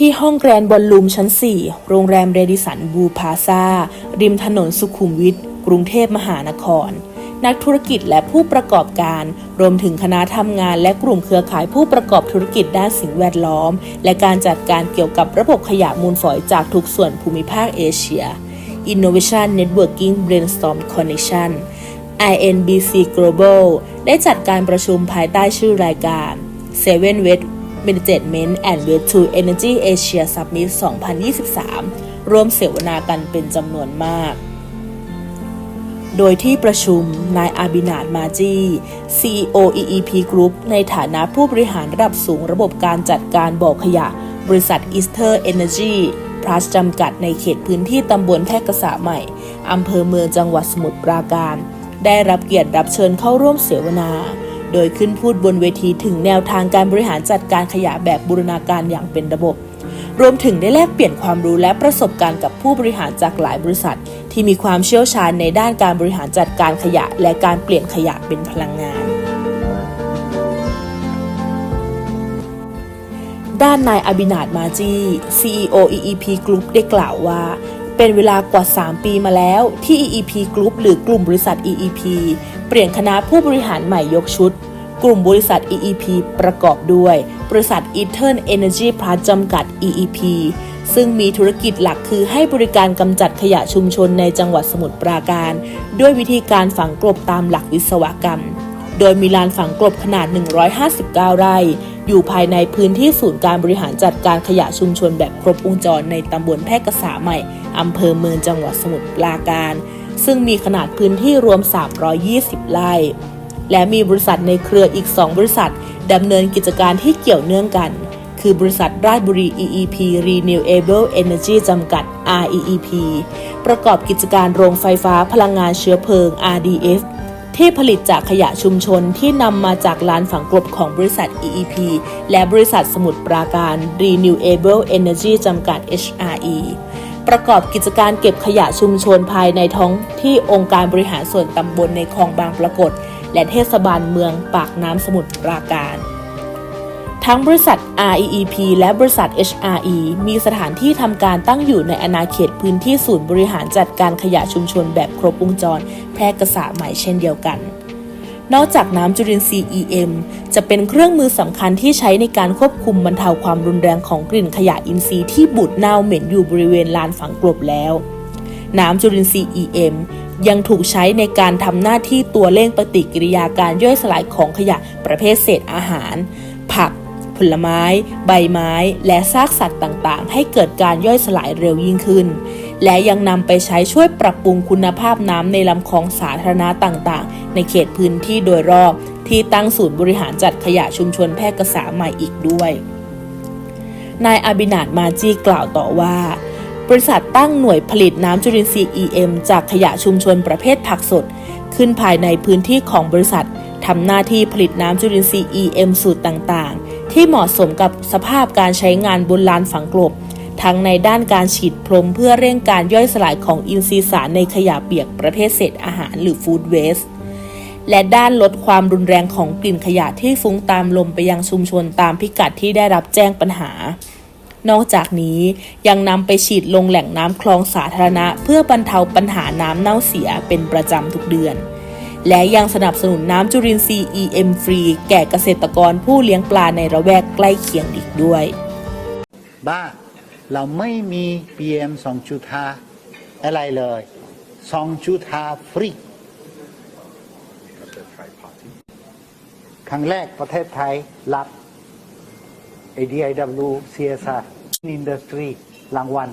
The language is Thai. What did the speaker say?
ที่ห้องแกรนด์บอลลูมชั้น 4 โรงแรมเรดิสันบูพาซาริมถนนสุขุมวิท กรุงเทพมหานคร นักธุรกิจและผู้ประกอบการ รวมถึงคณะทำงานและกลุ่มเครือข่ายผู้ประกอบธุรกิจด้านสิ่งแวดล้อม และการจัดการเกี่ยวกับระบบขยะมูลฝอยจากทุกส่วนภูมิภาคเอเชีย Innovation Networking Brainstorm Connection INBC Global ได้จัดการประชุมภายใต้ชื่อรายการ Seven West Management and Waste to Energy Asia Summit 2023 ร่วมเสวนากันเป็นจำนวนมาก โดยที่ประชุม นายอาบินาดมาจี CEO EEP Group ในฐานะผู้บริหารระดับสูงระบบการจัดการบ่อขยะ บริษัท Easter Energy Plus จำกัดในเขตพื้นที่ตำบลแพรกษาใหม่ อำเภอเมืองจังหวัดสมุทรปราการ ได้รับเกียรติรับเชิญเข้าร่วมเสวนา โดยขึ้นพูดบนเวทีถึงแนวทางการบริหารจัดการขยะแบบบูรณาการอย่างเป็นระบบ รวมถึงได้แลกเปลี่ยนความรู้และประสบการณ์กับผู้บริหารจากหลายบริษัท ที่มีความเชี่ยวชาญในด้านการบริหารจัดการขยะ และการเปลี่ยนขยะเป็นพลังงาน ด้านนายอบินาดมาจี CEO EEP Group ได้กล่าวว่า เป็นเวลากว่า 3 ปีมาแล้วที่ EEP Group หรือกลุ่มบริษัท EEP เปลี่ยนคณะผู้บริหารใหม่ยกชุด กลุ่มบริษัท EEP ประกอบด้วย บริษัท e t e r n Energy Plus จำกัด EEP ซึ่งมีธุรกิจหลักคือให้บริการกำจัดขยะชุมชนในจังหวัดสมุทรปราการ ด้วยวิธีการฝังกลบตามหลักวิศวกรรม โดยมีลานฝังกลบขนาด 159 ไร่ อยู่ภายในพื้นที่ศูนย์การบริหารจัดการขยะชุมชนแบบครบวงจรในตำบลแพร่กษาใหม่อำเภอเมืองจังหวัดสมุทรปราการ ซึ่งมีขนาดพื้นที่รวม 320 ไร่ และมีบริษัทในเครืออีก 2 บริษัทดำเนินกิจการที่เกี่ยวเนื่องกัน คือบริษัทราชบุรี EEP Renewable Energy จำกัด REEP ประกอบกิจการโรงไฟฟ้าพลังงานเชื้อเพลิง RDF ที่ผลิตจากขยะชุมชนที่นำมาจากลานฝังกลบของบริษัท EEP และบริษัทสมุทรปราการ Renewable Energy จำกัด HRE ประกอบกิจการเก็บขยะชุมชนภายในท้องที่องค์การบริหารส่วนตำบลในคลองบางปรากฏ และเทศบาลเมืองปากน้ำสมุทรปราการ ทั้งบริษัท REEP และบริษัท HRE มีสถานที่ทำการตั้งอยู่ในอาณาเขตพื้นที่ศูนย์บริหารจัดการขยะชุมชนแบบครบวงจร แพร่กษาใหม่เช่นเดียวกัน นอกจากน้ำจุลินทรีย์ EM จะเป็นเครื่องมือสำคัญที่ใช้ในการควบคุมบรรเทาความรุนแรงของกลิ่นขยะอินทรีย์ที่บูดเน่าเหม็นอยู่บริเวณลานฝังกลบแล้ว น้ำจุลินทรีย์ EM ยังถูกใช้ในการทำหน้าที่ตัวเร่งปฏิกิริยาการย่อยสลายของขยะประเภทเศษอาหาร ผลไม้ ใบไม้ และซากสัตว์ต่างๆ ให้เกิดการย่อยสลายเร็วยิ่งขึ้น และยังนำไปใช้ช่วยปรับปรุงคุณภาพน้ำในลำคลองสาธารณะต่างๆ ในเขตพื้นที่โดยรอบ ที่ตั้งศูนย์บริหารจัดขยะชุมชนแพร่กษาใหม่อีกด้วย นายอาบินาดมาจีกล่าวต่อว่าบริษัทตั้งหน่วยผลิตน้ำจุลินทรีย์ EM จากขยะชุมชนประเภทผักสด ขึ้นภายในพื้นที่ของบริษัท ทำหน้าที่ผลิตน้ำจุลินทรีย์ EM สูตรต่างๆ ที่เหมาะสมกับสภาพการใช้งานบนลานฝังกลบ ทั้งในด้านการฉีดพรมเพื่อเร่งการย่อยสลายของอินทรีย์สารในขยะเปียกประเภทเศษอาหารหรือฟู้ดเวสต์และด้านลดความรุนแรงของกลิ่นขยะที่ฟุ้งตามลมไปยังชุมชนตามพิกัดที่ได้รับแจ้งปัญหา นอกจากนี้ยังนำไปฉีดลงแหล่งน้ำคลองสาธารณะ เพื่อบรรเทาปัญหาน้ำเน่าเสียเป็นประจำทุกเดือน และยังสนับสนุนน้ำจุลินทรีย์ EM ฟรีแก่เกษตรกรผู้เลี้ยงปลาในระแวกใกล้เคียงอีกด้วย บ้าเราไม่มี PM 2.5 อะไรเลย 2.5 ฟรีครั้งแรกประเทศไทยรับ ADIW CSR Industry รางวัล